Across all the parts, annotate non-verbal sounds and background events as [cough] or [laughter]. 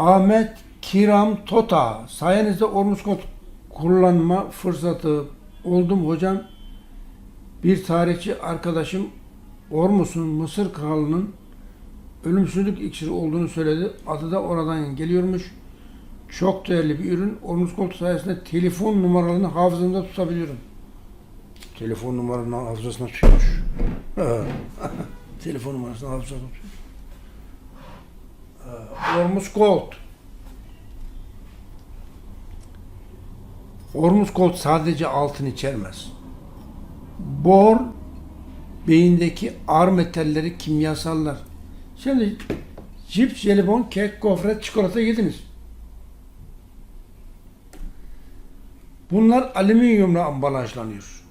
Ahmet Kiram Tota. Sayenizde Ormuskot kullanma fırsatı oldum hocam. Bir tarihçi arkadaşım Ormus'un Mısır kralının ölümsüzlük iksiri olduğunu söyledi. Adı da oradan geliyormuş. Çok değerli bir ürün. Ormuskot sayesinde telefon numaralarını hafızamda tutabiliyorum. Telefon numaranı hafızasına tutuyormuş. [laughs] telefon numarasını hafızasına tutuyor. Ormus Gold. Ormus Gold sadece altın içermez. Bor beyindeki ağır metalleri, kimyasallar. Şimdi cips, jelibon, kek, gofret, çikolata yediniz. Bunlar alüminyumla ambalajlanıyor.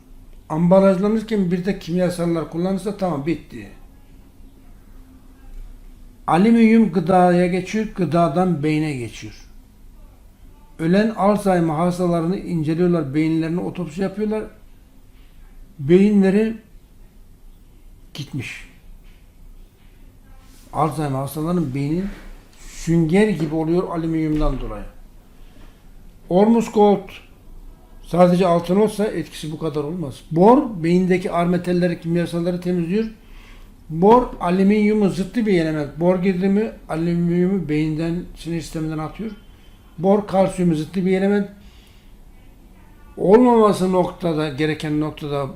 Ambalajlanırken bir de kimyasallar kullanırsa tamam bitti. Alüminyum gıdaya geçiyor, gıdadan beyne geçiyor. Ölen Alzheimer hastalarını inceliyorlar, beyinlerine otopsi yapıyorlar. Beyinleri gitmiş. Alzheimer hastalarının beyni sünger gibi oluyor alüminyumdan dolayı. Ormus Gold sadece altın olsa etkisi bu kadar olmaz. Bor beyindeki ağır metalleri, kimyasalları temizliyor. Bor alüminyumu zıttı bir element. Bor girdi mi alüminyumu beyinden, sinir sisteminden atıyor. Bor kalsiyumu zıttı bir element. Olmaması noktada, gereken noktada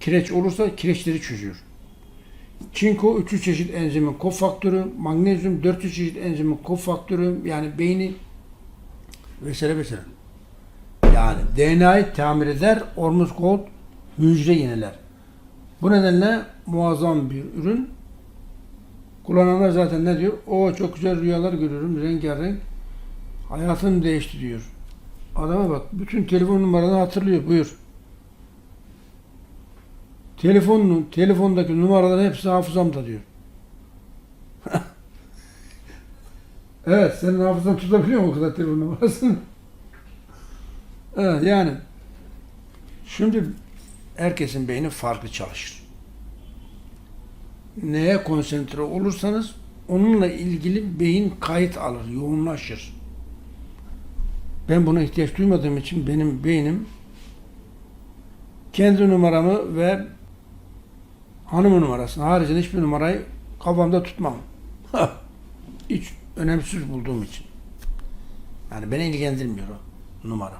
kireç olursa kireçleri çözüyor. Çinko 3 çeşit enzimin kofaktörü, magnezyum 400 çeşit enzimin kofaktörü yani beyni vesaire vesaire. Yani DNA'yı tamir eder, Ormus Gold hücre yeniler. Bu nedenle muazzam bir ürün. Kullananlar zaten ne diyor? O çok güzel rüyalar görüyorum, rengarenk. Hayatım değişti diyor. Adama bak, bütün telefon numaranı hatırlıyor, buyur. Telefonun, telefondaki numaraların hepsi hafızamda diyor. [laughs] evet, senin hafızan tutabiliyor mu o kadar telefon numarasını? [laughs] evet, yani şimdi herkesin beyni farklı çalışır. Neye konsantre olursanız onunla ilgili beyin kayıt alır, yoğunlaşır. Ben buna ihtiyaç duymadığım için benim beynim kendi numaramı ve hanımın numarasını haricinde hiçbir numarayı kafamda tutmam. Hiç önemsiz bulduğum için. Yani beni ilgilendirmiyor o numara.